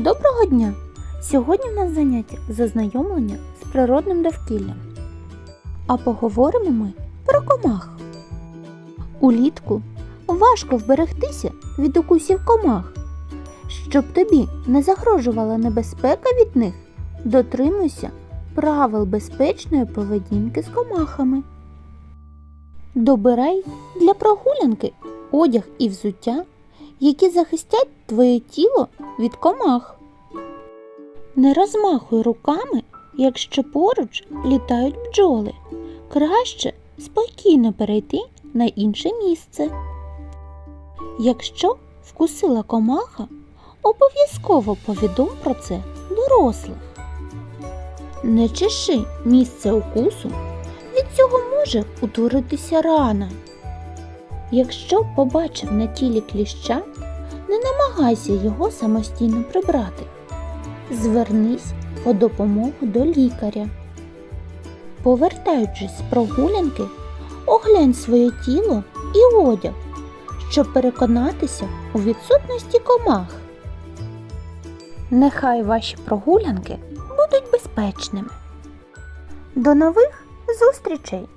Доброго дня! Сьогодні в нас заняття зазнайомлення з природним довкіллям. А поговоримо ми про комах. Улітку важко вберегтися від укусів комах. Щоб тобі не загрожувала небезпека від них, дотримуйся правил безпечної поведінки з комахами. Добирай для прогулянки одяг і взуття, які захистять твоє тіло від комах. Не розмахуй руками, якщо поруч літають бджоли. Краще спокійно перейти на інше місце. Якщо вкусила комаха, обов'язково повідом про це дорослих. Не чеши місце укусу, від цього може утворитися рана. Якщо побачив на тілі кліща, не намагайся його самостійно прибрати. Звернись по допомогу до лікаря. Повертаючись з прогулянки, оглянь своє тіло і одяг, щоб переконатися у відсутності комах. Нехай ваші прогулянки будуть безпечними. До нових зустрічей!